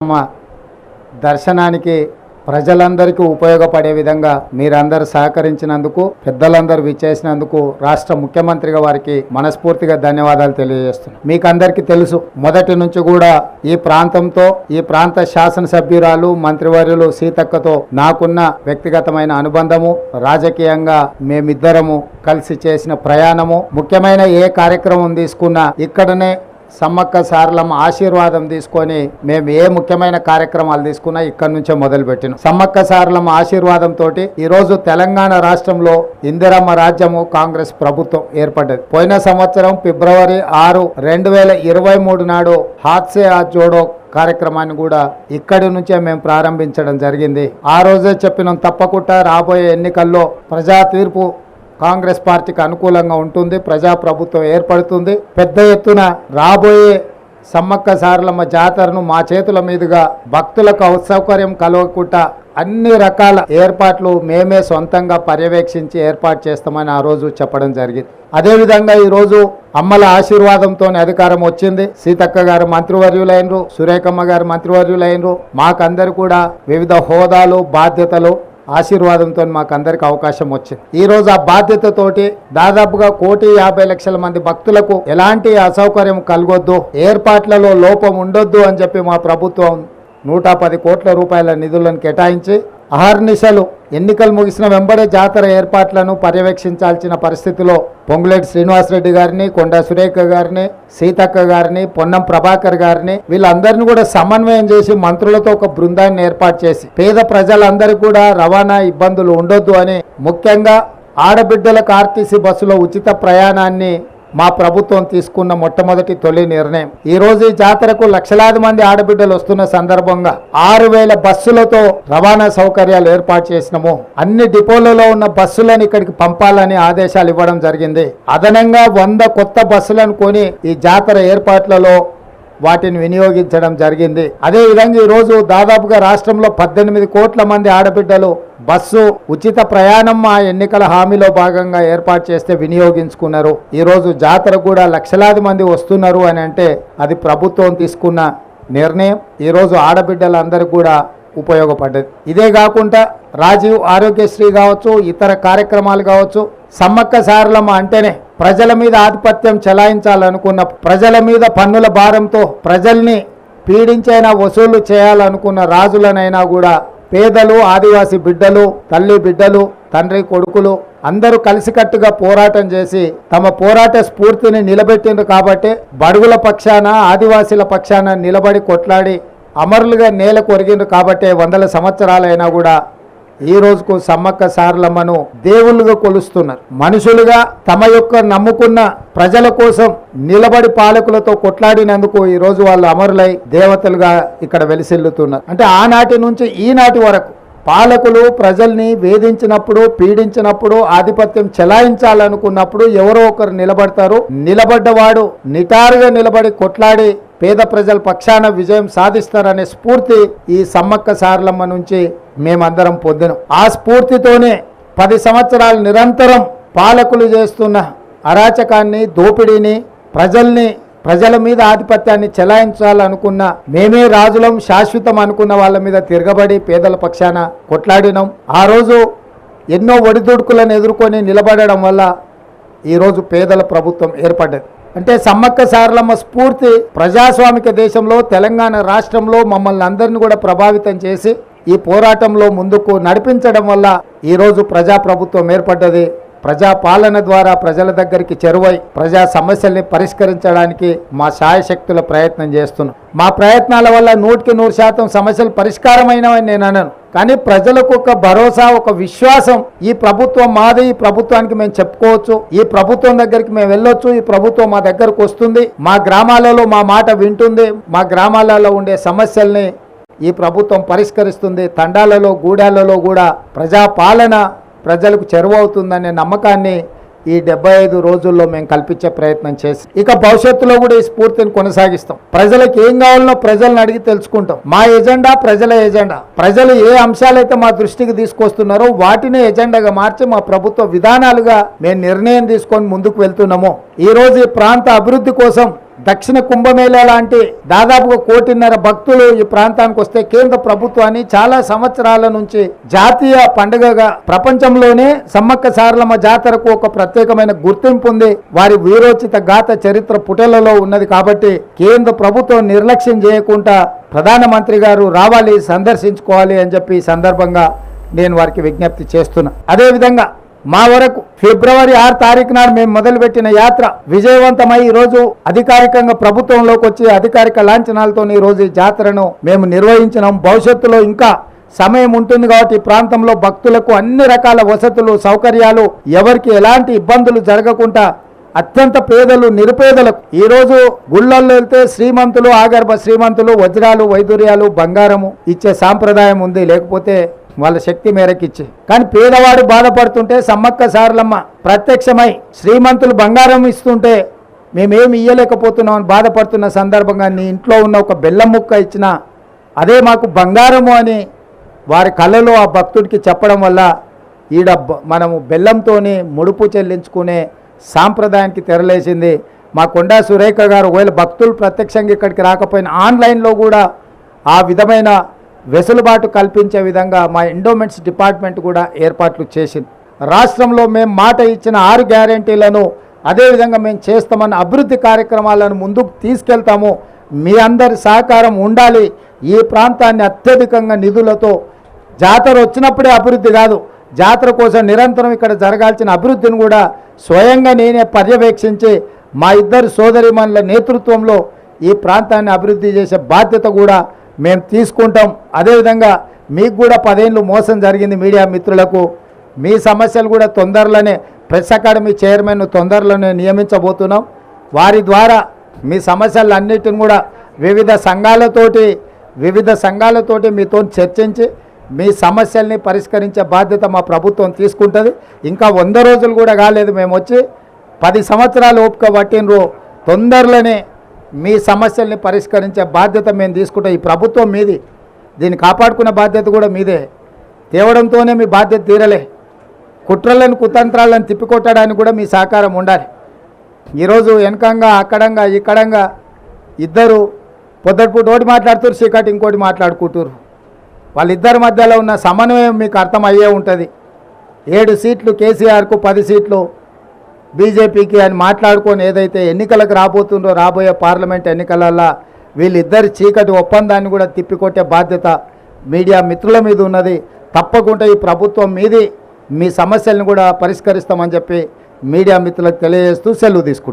అమ్మ దర్శనానికి ప్రజలందరికీ ఉపయోగపడే విధంగా మీరందరూ సహకరించినందుకు పెద్దలందరూ విచ్చేసినందుకు రాష్ట్ర ముఖ్యమంత్రిగా వారికి మనస్ఫూర్తిగా ధన్యవాదాలు తెలియజేస్తున్నాను మీకు అందరికీ తెలుసు మొదటి నుంచి కూడా ఈ ప్రాంతంతో ఈ ప్రాంత శాసనసభ్యురాలు మంత్రివర్యులు సీతక్కతో నాకున్న వ్యక్తిగతమైన అనుబంధము రాజకీయంగా మేమిద్దరము కలిసి చేసిన ప్రయాణము ముఖ్యమైన ఏ కార్యక్రమం తీసుకున్నా ఇక్కడనే సమ్మక్క సారలమ్మ ఆశీర్వాదం తీసుకొని మేము ఏ ముఖ్యమైన కార్యక్రమాలు తీసుకున్నా ఇక్కడి నుంచే మొదలుపెట్టిన. సమ్మక్క సారలమ్మ ఆశీర్వాదం తోటి తెలంగాణ రాష్ట్రంలో ఇందిరమ్మ రాజ్యము కాంగ్రెస్ ప్రభుత్వం ఏర్పడ్డది. పోయిన సంవత్సరం ఫిబ్రవరి ఆరు రెండు వేల ఇరవై మూడు నాడు హాత్సే ఆ జోడో కార్యక్రమాన్ని కూడా ఇక్కడి నుంచే మేము ప్రారంభించడం జరిగింది. ఆ రోజే చెప్పినాం తప్పకుండా రాబోయే ఎన్నికల్లో ప్రజా తీర్పు కాంగ్రెస్ పార్టీకి అనుకూలంగా ఉంటుంది ప్రజాప్రభుత్వం ఏర్పడుతుంది. పెద్ద ఎత్తున రాబోయే సమ్మక్క సారలమ్మ జాతరను మా చేతుల మీదుగా భక్తులకు అసౌకర్యం కలగకుండా అన్ని రకాల ఏర్పాట్లు మేమే సొంతంగా పర్యవేక్షించి ఏర్పాటు చేస్తామని ఆ రోజు చెప్పడం జరిగింది. అదేవిధంగా ఈరోజు అమ్మల ఆశీర్వాదంతో అధికారం వచ్చింది. సీతక్క గారు మంత్రివర్యులైనరు సురేఖమ్మ గారు మంత్రివర్యులైనరు మాకందరు కూడా వివిధ హోదాలు బాధ్యతలు ఆశీర్వాదంతో మాకు అందరికి అవకాశం వచ్చింది. ఈ రోజు ఆ బాధ్యతతోటి దాదాపుగా కోటి యాభై లక్షల మంది భక్తులకు ఎలాంటి అసౌకర్యం కలగొద్దు ఏర్పాట్లలో లోపం ఉండొద్దు అని చెప్పి మా ప్రభుత్వం నూట పది కోట్ల రూపాయల నిధులను కేటాయించి అహర్నిశలు ఎన్నికలు ముగిసిన వెంబడే జాతర ఏర్పాట్లను పర్యవేక్షించాల్సిన పరిస్థితిలో పొంగులేటి శ్రీనివాసరెడ్డి గారిని కొండా సురేఖ గారిని సీతక్క గారిని పొన్నం ప్రభాకర్ గారిని వీళ్ళందరినీ కూడా సమన్వయం చేసి మంత్రులతో ఒక బృందాన్ని ఏర్పాటు చేసి పేద ప్రజలందరికీ కూడా రవాణా ఇబ్బందులు ఉండొద్దు అని ముఖ్యంగా ఆడబిడ్డలకు ఆర్టీసీ బస్సులో ఉచిత ప్రయాణాన్ని మా ప్రభుత్వం తీసుకున్న మొట్టమొదటి తొలి నిర్ణయం. ఈరోజు ఈ జాతరకు లక్షలాది మంది ఆడబిడ్డలు వస్తున్న సందర్భంగా ఆరు వేల బస్సులతో రవాణా సౌకర్యాలు ఏర్పాటు చేసినాము. అన్ని డిపోలలో ఉన్న బస్సులను ఇక్కడికి పంపాలని ఆదేశాలు ఇవ్వడం జరిగింది. అదనంగా వంద కొత్త బస్సులను కొని ఈ జాతర ఏర్పాట్లలో వాటిని వినియోగించడం జరిగింది. అదే విధంగా ఈరోజు దాదాపుగా రాష్ట్రంలో పద్దెనిమిది కోట్ల మంది ఆడబిడ్డలు బస్సు ఉచిత ప్రయాణం మా ఎన్నికల హామీలో భాగంగా ఏర్పాటు చేస్తే వినియోగించుకున్నారు. ఈరోజు జాతర కూడా లక్షలాది మంది వస్తున్నారు అని అంటే అది ప్రభుత్వం తీసుకున్న నిర్ణయం. ఈరోజు ఆడబిడ్డలందరికీ కూడా ఉపయోగపడ్డది. ఇదే కాకుండా రాజీవ్ ఆరోగ్యశ్రీ కావచ్చు ఇతర కార్యక్రమాలు కావచ్చు సమ్మక్క సారలమ్మ అంటేనే ప్రజల మీద ఆధిపత్యం చెలాయించాలనుకున్న ప్రజల మీద పన్నుల భారంతో ప్రజల్ని పీడించైనా వసూలు చేయాలనుకున్న రాజులనైనా కూడా పేదలు ఆదివాసీ బిడ్డలు తల్లి బిడ్డలు తండ్రి కొడుకులు అందరూ కలిసికట్టుగా పోరాటం చేసి తమ పోరాట స్ఫూర్తిని నిలబెట్టిండ్రు కాబట్టి బడుగుల పక్షాన ఆదివాసీల పక్షాన నిలబడి కొట్లాడి అమరులుగా నేల కొరిగిండ్రు కాబట్టే వందల సంవత్సరాలైనా కూడా ఈ రోజుకు సమ్మక్క సారలమ్మను దేవుళ్ళుగా కొలుస్తున్నారు. మనుషులుగా తమ యొక్క నమ్ముకున్న ప్రజల కోసం నిలబడి పాలకులతో కొట్లాడినందుకు ఈ రోజు వాళ్ళు అమరులై దేవతలుగా ఇక్కడ వెలిసిల్లుతున్నారు. అంటే ఆనాటి నుంచి ఈనాటి వరకు పాలకులు ప్రజల్ని వేధించినప్పుడు పీడించినప్పుడు ఆధిపత్యం చెలాయించాలనుకున్నప్పుడు ఎవరో ఒకరు నిలబడతారు. నిలబడ్డవాడు నిటారుగా నిలబడి కొట్లాడి పేద ప్రజల పక్షాన విజయం సాధిస్తారనే స్ఫూర్తి ఈ సమ్మక్క సారలమ్మ నుంచి మేమందరం పొందినాం. ఆ స్ఫూర్తితోనే పది సంవత్సరాలు నిరంతరం పాలకులు చేస్తున్న అరాచకాన్ని దోపిడీని ప్రజల్ని ప్రజల మీద ఆధిపత్యాన్ని చెలాయించాలనుకున్న మేమే రాజులం శాశ్వతం అనుకున్న వాళ్ళ మీద తిరగబడి పేదల పక్షాన కొట్లాడినాం. ఆ రోజు ఎన్నో ఒడిదుడుకులను ఎదుర్కొని నిలబడడం వల్ల ఈరోజు పేదల ప్రభుత్వం ఏర్పడ్డది. అంటే సమ్మక్క సారలమ్మ స్ఫూర్తి ప్రజాస్వామిక దేశంలో తెలంగాణ రాష్ట్రంలో మమ్మల్ని అందరిని కూడా ప్రభావితం చేసి ఈ పోరాటంలో ముందుకు నడిపించడం వల్ల ఈరోజు ప్రజాప్రభుత్వం ఏర్పడ్డది. ప్రజాపాలన ద్వారా ప్రజల దగ్గరికి చెరువై ప్రజా సమస్యల్ని పరిష్కరించడానికి మా శాయశక్తుల ప్రయత్నం చేస్తున్నాం. మా ప్రయత్నాల వల్ల నూటికి నూరు శాతం సమస్యలు పరిష్కారమైనవని నేను అనను. కానీ ప్రజలకు ఒక భరోసా ఒక విశ్వాసం ఈ ప్రభుత్వం మాది ఈ ప్రభుత్వానికి మేము చెప్పుకోవచ్చు. ఈ ప్రభుత్వం దగ్గరికి మేము వెళ్ళొచ్చు. ఈ ప్రభుత్వం మా దగ్గరకు వస్తుంది. మా గ్రామాలలో మా మాట వింటుంది. మా గ్రామాలలో ఉండే సమస్యల్ని ఈ ప్రభుత్వం పరిష్కరిస్తుంది. తండాలలో గూడాలలో కూడా ప్రజాపాలన ప్రజలకు చెరువవుతుందనే నమ్మకాన్ని ఈ డెబ్బై ఐదు రోజుల్లో మేము కల్పించే ప్రయత్నం చేసి ఇక భవిష్యత్తులో కూడా ఈ స్ఫూర్తిని కొనసాగిస్తాం. ప్రజలకు ఏం కావాలనో ప్రజలను అడిగి తెలుసుకుంటాం. మా ఎజెండా ప్రజల ఎజెండా. ప్రజలు ఏ అంశాలైతే మా దృష్టికి తీసుకొస్తున్నారో వాటిని ఎజెండాగా మార్చి మా ప్రభుత్వ విధానాలుగా మేము నిర్ణయం తీసుకొని ముందుకు వెళ్తున్నాము. ఈ రోజు ఈ ప్రాంత అభివృద్ధి కోసం దక్షిణ కుంభమేళా లాంటి దాదాపుగా కోటిన్నర భక్తులు ఈ ప్రాంతానికి వస్తే కేంద్ర ప్రభుత్వాన్ని చాలా సంవత్సరాల నుంచి జాతీయ పండుగగా ప్రపంచంలోనే సమ్మక్క సారలమ్మ జాతరకు ఒక ప్రత్యేకమైన గుర్తింపు ఉంది. వారి వీరోచిత గాథ చరిత్ర పుటలలో ఉన్నది కాబట్టి కేంద్ర ప్రభుత్వం నిర్లక్ష్యం చేయకుండా ప్రధానమంత్రి గారు రావాలి సందర్శించుకోవాలి అని చెప్పి ఈ సందర్భంగా నేను వారికి విజ్ఞప్తి చేస్తున్నా. అదేవిధంగా మా వరకు ఫిబ్రవరి ఆరు తారీఖు నాడు మేము మొదలుపెట్టిన యాత్ర విజయవంతమై ఈ రోజు అధికారికంగా ప్రభుత్వంలోకి వచ్చి అధికారిక లాంఛనాలతో ఈ రోజు ఈ జాతరను మేము నిర్వహించినాం. భవిష్యత్తులో ఇంకా సమయం ఉంటుంది కాబట్టి ప్రాంతంలో భక్తులకు అన్ని రకాల వసతులు సౌకర్యాలు ఎవరికి ఎలాంటి ఇబ్బందులు జరగకుండా అత్యంత పేదలు నిరుపేదలకు ఈరోజు గుళ్ళల్లో వెళ్తే శ్రీమంతులు ఆగర్భ శ్రీమంతులు వజ్రాలు వైదూర్యాలు బంగారము ఇచ్చే సాంప్రదాయం ఉంది. లేకపోతే వాళ్ళ శక్తి మేరకు ఇచ్చి. కానీ పేదవాడు బాధపడుతుంటే సమ్మక్క సారలమ్మ ప్రత్యక్షమై శ్రీమంతులు బంగారం ఇస్తుంటే మేమేమి ఇయ్యలేకపోతున్నాం అని బాధపడుతున్న సందర్భంగా నీ ఇంట్లో ఉన్న ఒక బెల్లం ముక్క ఇచ్చిన అదే మాకు బంగారము అని వారి కళ్ళలో ఆ భక్తుడికి చెప్పడం వల్ల ఈడ బ- మనము బెల్లంతోని ముడుపు చెల్లించుకునే సాంప్రదాయానికి తెరలేసింది. మా కొండా సురేఖ గారు ఒకవేళ భక్తులు ప్రత్యక్షంగా ఇక్కడికి రాకపోయినా ఆన్లైన్లో కూడా ఆ విధమైన వెసులుబాటు కల్పించే విధంగా మా ఎండోమెంట్స్ డిపార్ట్మెంట్ కూడా ఏర్పాట్లు చేసింది. రాష్ట్రంలో మేము మాట ఇచ్చిన ఆరు గ్యారంటీలను అదేవిధంగా మేము చేస్తామన్న అభివృద్ధి కార్యక్రమాలను ముందుకు తీసుకెళ్తాము. మీ అందరి సహకారం ఉండాలి. ఈ ప్రాంతాన్ని అత్యధికంగా నిధులతో జాతర వచ్చినప్పుడే అభివృద్ధి కాదు జాతర కోసం నిరంతరం ఇక్కడ జరగాల్సిన అభివృద్ధిని కూడా స్వయంగా నేనే పర్యవేక్షించి మా ఇద్దరు సోదరిమణుల నేతృత్వంలో ఈ ప్రాంతాన్ని అభివృద్ధి చేసే బాధ్యత కూడా మేము తీసుకుంటాం. అదేవిధంగా మీకు కూడా పదేళ్ళు మోసం జరిగింది మీడియా మిత్రులకు. మీ సమస్యలు కూడా తొందరలోనే ప్రెస్ అకాడమీ చైర్మన్ తొందరలోనే నియమించబోతున్నాం. వారి ద్వారా మీ సమస్యలన్నిటిని కూడా వివిధ సంఘాలతోటి వివిధ సంఘాలతోటి మీతో చర్చించి మీ సమస్యల్ని పరిష్కరించే బాధ్యత మా ప్రభుత్వం తీసుకుంటుంది. ఇంకా వంద రోజులు కూడా కాలేదు. మేము వచ్చి పది సంవత్సరాలు ఓపిక పట్టినరు తొందరలోనే మీ సమస్యల్ని పరిష్కరించే బాధ్యత మేము తీసుకుంటాం. ఈ ప్రభుత్వం మీది. దీన్ని కాపాడుకునే బాధ్యత కూడా మీదే. తేవడంతోనే మీ బాధ్యత తీరలే. కుట్రలను కుతంత్రాలను తిప్పికొట్టడానికి కూడా మీ సహకారం ఉండాలి. ఈరోజు వెనకంగా అక్కడంగా ఇక్కడంగా ఇద్దరు పొద్దుటిపూట ఒకటి మాట్లాడుతారు చీకటి ఇంకోటి మాట్లాడుకుంటారు వాళ్ళిద్దరి మధ్యలో ఉన్న సమన్వయం మీకు అర్థమయ్యే ఉంటుంది. ఏడు సీట్లు కేసీఆర్కు పది సీట్లు బీజేపీకి అని మాట్లాడుకొని ఏదైతే ఎన్నికలకు రాబోతుందో రాబోయే పార్లమెంట్ ఎన్నికలల్లో వీళ్ళిద్దరి చీకటి ఒప్పందాన్ని కూడా తిప్పికొట్టే బాధ్యత మీడియా మిత్రుల మీద ఉన్నది. తప్పకుండా ఈ ప్రభుత్వం మీది మీ సమస్యలను కూడా పరిష్కరిస్తామని చెప్పి మీడియా మిత్రులకు తెలియజేస్తూ సెలవు తీసుకుంటాం